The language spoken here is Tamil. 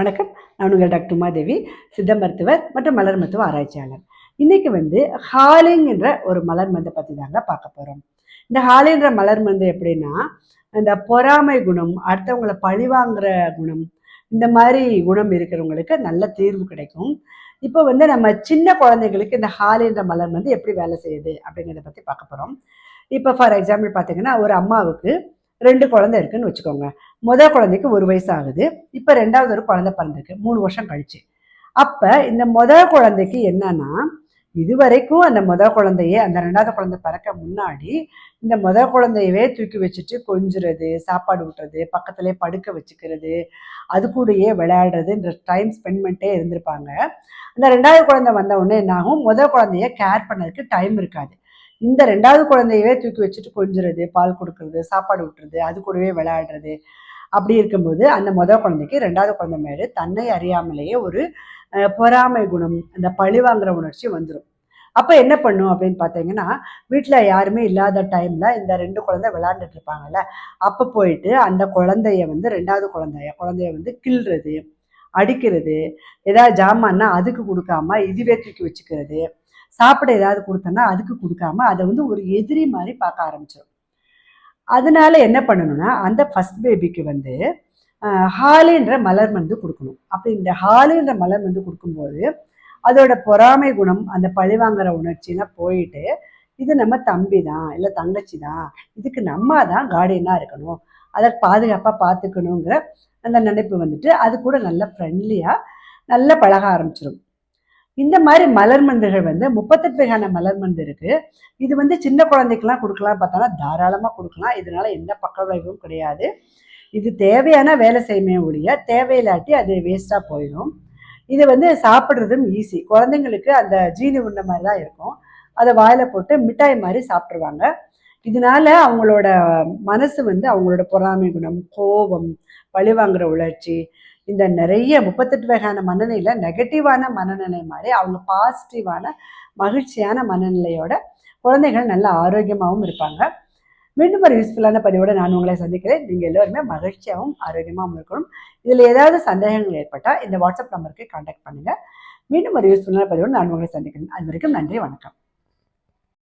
வணக்கம். நான் உங்கள் டாக்டர் உமாதேவி சித்த மருத்துவர் மற்றும் மலர் மருத்துவ ஆராய்ச்சியாளர். இன்னைக்கு வந்து ஹாலிங் என்ற ஒரு மலர் மருந்தை பற்றி தாங்க பார்க்க போகிறோம் இந்த ஹாலின்ற மலர் மருந்து எப்படின்னா இந்த பொறாமை குணம் அடுத்தவங்களை பழிவாங்குற குணம் இந்த மாதிரி குணம் இருக்கிறவங்களுக்கு நல்ல தீர்வு கிடைக்கும். இப்போ வந்து நம்ம சின்ன குழந்தைங்களுக்கு இந்த ஹாலின்ற மலர் மருந்து எப்படி வேலை செய்யுது அப்படிங்கிறத பற்றி பார்க்க போகிறோம் இப்போ ஃபார் எக்ஸாம்பிள் பார்த்தீங்கன்னா ஒரு அம்மாவுக்கு ரெண்டு குழந்தை இருக்குன்னு வச்சுக்கோங்க. முதல் குழந்தைக்கு ஒரு வயசு ஆகுது இப்போ ரெண்டாவது ஒரு குழந்தை பிறந்திருக்கு. மூணு வருஷம் கழிச்சு. அப்போ இந்த முதல் குழந்தைக்கு என்னன்னா இது வரைக்கும் அந்த முதல் குழந்தைய அந்த ரெண்டாவது குழந்தை பிறக்க முன்னாடி இந்த முதல் குழந்தையவே தூக்கி வச்சுட்டு கொஞ்சுறது சாப்பாடு ஊட்டுறது பக்கத்துலேயே படுக்க வச்சுக்கிறது அது கூடயே விளையாடுறதுன்ற டைம் ஸ்பெண்ட் பண்ணிட்டே இருந்திருப்பாங்க. அந்த ரெண்டாவது குழந்தை வந்த உடனே என்னாகும்? முதல் குழந்தைய கேர் பண்ணதுக்கு டைம் இருக்காது. இந்த ரெண்டாவது குழந்தையவே தூக்கி வச்சுட்டு கொஞ்சுறது பால் கொடுக்கறது சாப்பாடு விட்டுறது அது கூடவே விளையாடுறது. அப்படி இருக்கும்போது அந்த முதல் குழந்தைக்கு ரெண்டாவது குழந்தை மேலே தன்னை அறியாமலேயே ஒரு பொறாமை குணம் அந்த பழி வாங்குற உணர்ச்சி வந்துடும் அப்போ என்ன பண்ணும் அப்படின்னு பார்த்தீங்கன்னா வீட்டில் யாருமே இல்லாத டைமில் இந்த ரெண்டு குழந்தை விளையாண்டுட்டு இருப்பாங்கல்ல அப்போ போயிட்டு அந்த குழந்தைய வந்து ரெண்டாவது குழந்தைய குழந்தைய வந்து கிள்றது அடிக்கிறது ஏதாவது ஜாமான்னா அதுக்கு கொடுக்காம இதுவே தூக்கி வச்சுக்கிறது சாப்பிட ஏதாவது கொடுத்தோன்னா அதுக்கு கொடுக்காம அதை வந்து ஒரு எதிரி மாதிரி பார்க்க ஆரம்பிச்சிடும் அதனால என்ன பண்ணணும்னா அந்த ஃபஸ்ட் பேபிக்கு வந்து ஹாலின்ற மலர் மருந்து கொடுக்கணும். அப்படி இந்த ஹாலின்ற மலர் மருந்து கொடுக்கும்போது அதோட பொறாமை குணம் அந்த பழிவாங்கிற உணர்ச்சியெல்லாம் போயிட்டு இது நம்ம தம்பி தான் இல்லை தங்கச்சி தான் இதுக்கு நம்ம தான் கார்டியனாக இருக்கணும். அதை பாதுகாப்பாக பார்த்துக்கணுங்கிற அந்த நினைப்பு வந்துட்டு அது கூட நல்ல ஃப்ரெண்ட்லியாக நல்ல பழக ஆரம்பிச்சிடும் இந்த மாதிரி மலர் மருந்துகள் வந்து முப்பத்தெட்டு வகையான மலர் மருந்து இருக்கு. இது வந்து சின்ன குழந்தைக்கெல்லாம் கொடுக்கலாம் பார்த்தோன்னா தாராளமாக கொடுக்கலாம். இதனால எந்த பக்க விளைவும் கிடையாது. இது தேவையான வேலை செய்யுமே ஒழிய தேவையில்லாட்டி அது வேஸ்ட்டாக போயிடும். இது வந்து சாப்பிட்றதும் ஈஸி குழந்தைங்களுக்கு அந்த ஜீனி உண்ண மாதிரி தான் இருக்கும். அதை வாயில் போட்டு மிட்டாய் மாதிரி சாப்பிட்ருவாங்க இதனால அவங்களோட மனசு வந்து அவங்களோட பொறாமை குணம் கோபம் பழிவாங்குற உணர்ச்சி இந்த நிறைய முப்பத்தெட்டு வகையான மனநிலையில் நெகட்டிவான மனநிலை மாதிரி அவங்க பாசிட்டிவான மகிழ்ச்சியான மனநிலையோட குழந்தைகள் நல்ல ஆரோக்கியமாகவும் இருப்பாங்க. மீண்டும் ஒரு யூஸ்ஃபுல்லான பதிவோடு நான் உங்களை சந்திக்கிறேன். நீங்கள் எல்லோருமே மகிழ்ச்சியாகவும் ஆரோக்கியமாகவும் இருக்கணும். இதில் ஏதாவது சந்தேகங்கள் ஏற்பட்டால் இந்த வாட்ஸ்அப் நம்பருக்கு காண்டாக்ட் பண்ணுங்கள் மீண்டும் ஒரு யூஸ்ஃபுல்லான பதிவோடு நான் உங்களை சந்திக்கிறேன். அது வரைக்கும் நன்றி வணக்கம்.